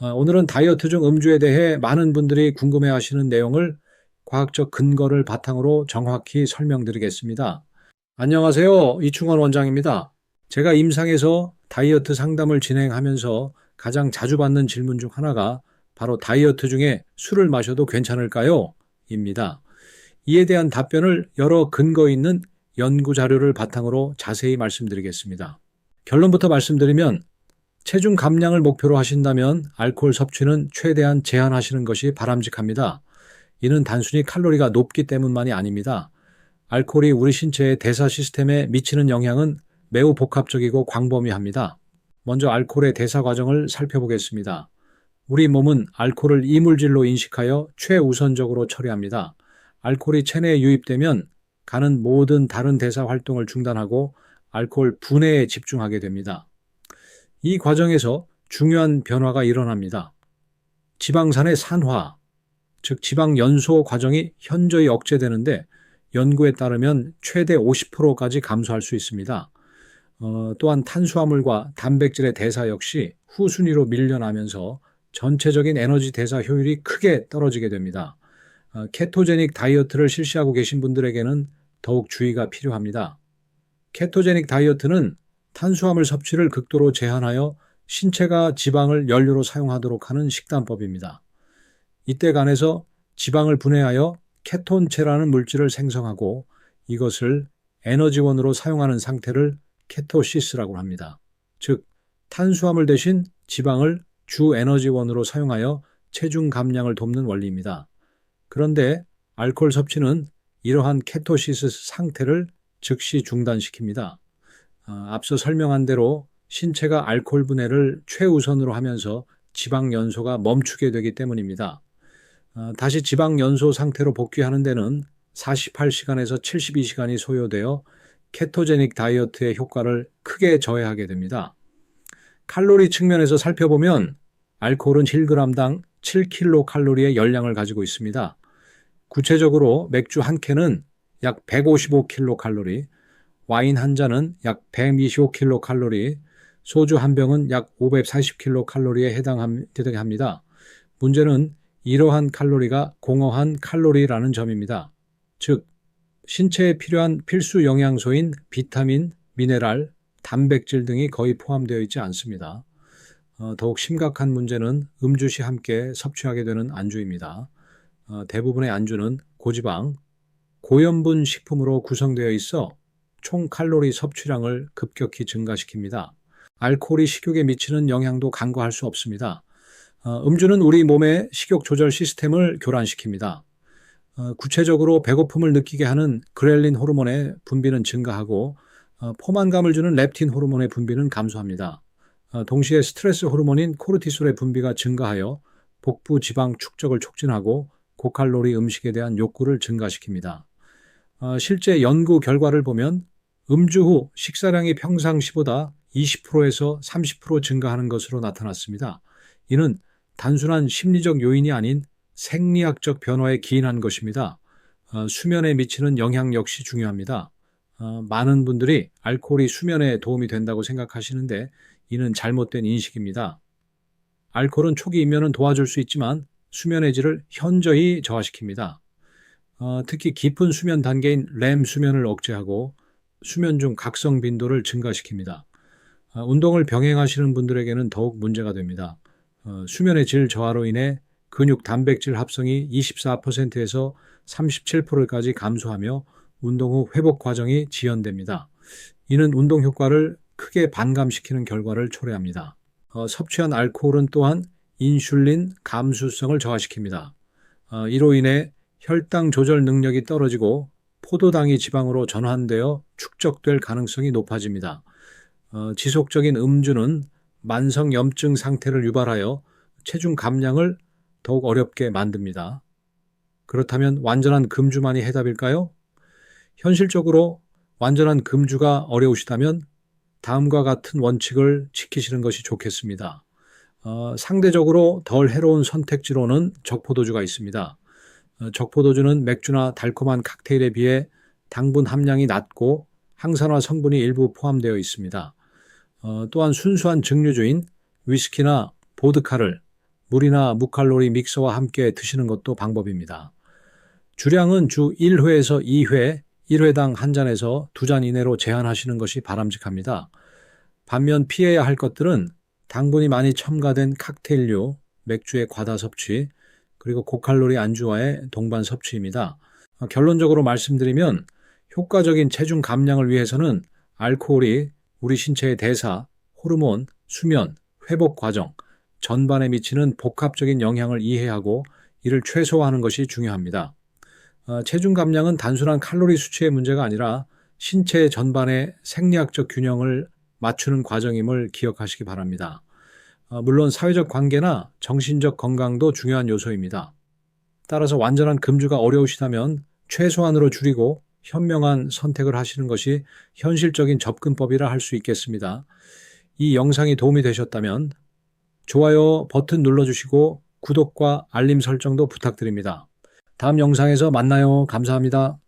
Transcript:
아, 오늘은 다이어트 중 음주에 대해 많은 분들이 궁금해 하시는 내용을 과학적 근거를 바탕으로 정확히 설명드리겠습니다. 안녕하세요. 이충원 원장입니다. 제가 임상에서 다이어트 상담을 진행하면서 가장 자주 받는 질문 중 하나가 바로 다이어트 중에 술을 마셔도 괜찮을까요? 입니다. 이에 대한 답변을 여러 근거 있는 연구 자료를 바탕으로 자세히 말씀드리겠습니다. 결론부터 말씀드리면 체중 감량을 목표로 하신다면 알코올 섭취는 최대한 제한하시는 것이 바람직합니다. 이는 단순히 칼로리가 높기 때문만이 아닙니다. 알코올이 우리 신체의 대사 시스템에 미치는 영향은 매우 복합적이고 광범위합니다. 먼저 알코올의 대사 과정을 살펴보겠습니다. 우리 몸은 알코올을 이물질로 인식하여 최우선적으로 처리합니다. 알코올이 체내에 유입되면 간은 모든 다른 대사 활동을 중단하고 알코올 분해에 집중하게 됩니다. 이 과정에서 중요한 변화가 일어납니다. 지방산의 산화, 즉 지방 연소 과정이 현저히 억제되는데 연구에 따르면 최대 50%까지 감소할 수 있습니다. 어, 또한 탄수화물과 단백질의 대사 역시 후순위로 밀려나면서 전체적인 에너지 대사 효율이 크게 떨어지게 됩니다. 어, 케토제닉 다이어트를 실시하고 계신 분들에게는 더욱 주의가 필요합니다. 케토제닉 다이어트는 탄수화물 섭취를 극도로 제한하여 신체가 지방을 연료로 사용하도록 하는 식단법입니다. 이때 간에서 지방을 분해하여 케톤체라는 물질을 생성하고 이것을 에너지원으로 사용하는 상태를 케토시스라고 합니다. 즉, 탄수화물 대신 지방을 주 에너지원으로 사용하여 체중 감량을 돕는 원리입니다. 그런데 알코올 섭취는 이러한 케토시스 상태를 즉시 중단시킵니다. 어, 앞서 설명한 대로 신체가 알코올 분해를 최우선으로 하면서 지방 연소가 멈추게 되기 때문입니다. 어, 다시 지방 연소 상태로 복귀하는 데는 48시간에서 72시간이 소요되어 케토제닉 다이어트의 효과를 크게 저해하게 됩니다. 칼로리 측면에서 살펴보면 알코올은 1g당 7kcal의 열량을 가지고 있습니다. 구체적으로 맥주 한 캔은 약 155kcal, 와인 한 잔은 약 125kcal, 소주 한 병은 약 540kcal에 해당합니다. 문제는 이러한 칼로리가 공허한 칼로리라는 점입니다. 즉, 신체에 필요한 필수 영양소인 비타민, 미네랄, 단백질 등이 거의 포함되어 있지 않습니다. 어, 더욱 심각한 문제는 음주 시 함께 섭취하게 되는 안주입니다. 어, 대부분의 안주는 고지방, 고염분 식품으로 구성되어 있어 총 칼로리 섭취량을 급격히 증가시킵니다. 알코올이 식욕에 미치는 영향도 간과할 수 없습니다. 어, 음주는 우리 몸의 식욕 조절 시스템을 교란시킵니다. 어, 구체적으로 배고픔을 느끼게 하는 그렐린 호르몬의 분비는 증가하고 어, 포만감을 주는 렙틴 호르몬의 분비는 감소합니다. 어, 동시에 스트레스 호르몬인 코르티솔의 분비가 증가하여 복부 지방 축적을 촉진하고 고칼로리 음식에 대한 욕구를 증가시킵니다. 어, 실제 연구 결과를 보면 음주 후 식사량이 평상시보다 20%에서 30% 증가하는 것으로 나타났습니다. 이는 단순한 심리적 요인이 아닌 생리학적 변화에 기인한 것입니다. 어, 수면에 미치는 영향 역시 중요합니다. 어, 많은 분들이 알코올이 수면에 도움이 된다고 생각하시는데 이는 잘못된 인식입니다. 알코올은 초기 입면은 도와줄 수 있지만 수면의 질을 현저히 저하시킵니다. 어, 특히 깊은 수면 단계인 렘 수면을 억제하고 수면 중 각성 빈도를 증가시킵니다. 아, 운동을 병행하시는 분들에게는 더욱 문제가 됩니다. 어, 수면의 질 저하로 인해 근육 단백질 합성이 24%에서 37%까지 감소하며 운동 후 회복 과정이 지연됩니다. 이는 운동 효과를 크게 반감시키는 결과를 초래합니다. 어, 섭취한 알코올은 또한 인슐린 감수성을 저하시킵니다. 어, 이로 인해 혈당 조절 능력이 떨어지고 포도당이 지방으로 전환되어 축적될 가능성이 높아집니다. 어, 지속적인 음주는 만성 염증 상태를 유발하여 체중 감량을 더욱 어렵게 만듭니다. 그렇다면 완전한 금주만이 해답일까요? 현실적으로 완전한 금주가 어려우시다면 다음과 같은 원칙을 지키시는 것이 좋겠습니다. 어, 상대적으로 덜 해로운 선택지로는 적포도주가 있습니다. 어, 적포도주는 맥주나 달콤한 칵테일에 비해 당분 함량이 낮고 항산화 성분이 일부 포함되어 있습니다. 어, 또한 순수한 증류주인 위스키나 보드카를 물이나 무칼로리 믹서와 함께 드시는 것도 방법입니다. 주량은 주 1회에서 2회, 1회당 한 잔에서 두잔 이내로 제한하시는 것이 바람직합니다. 반면 피해야 할 것들은 당분이 많이 첨가된 칵테일류, 맥주의 과다 섭취, 그리고 고칼로리 안주와의 동반 섭취입니다. 어, 결론적으로 말씀드리면 효과적인 체중 감량을 위해서는 알코올이 우리 신체의 대사, 호르몬, 수면, 회복 과정, 전반에 미치는 복합적인 영향을 이해하고 이를 최소화하는 것이 중요합니다. 어, 체중 감량은 단순한 칼로리 수치의 문제가 아니라 신체 전반의 생리학적 균형을 맞추는 과정임을 기억하시기 바랍니다. 어, 물론 사회적 관계나 정신적 건강도 중요한 요소입니다. 따라서 완전한 금주가 어려우시다면 최소한으로 줄이고 현명한 선택을 하시는 것이 현실적인 접근법이라 할 수 있겠습니다. 이 영상이 도움이 되셨다면 좋아요 버튼 눌러주시고 구독과 알림 설정도 부탁드립니다. 다음 영상에서 만나요. 감사합니다.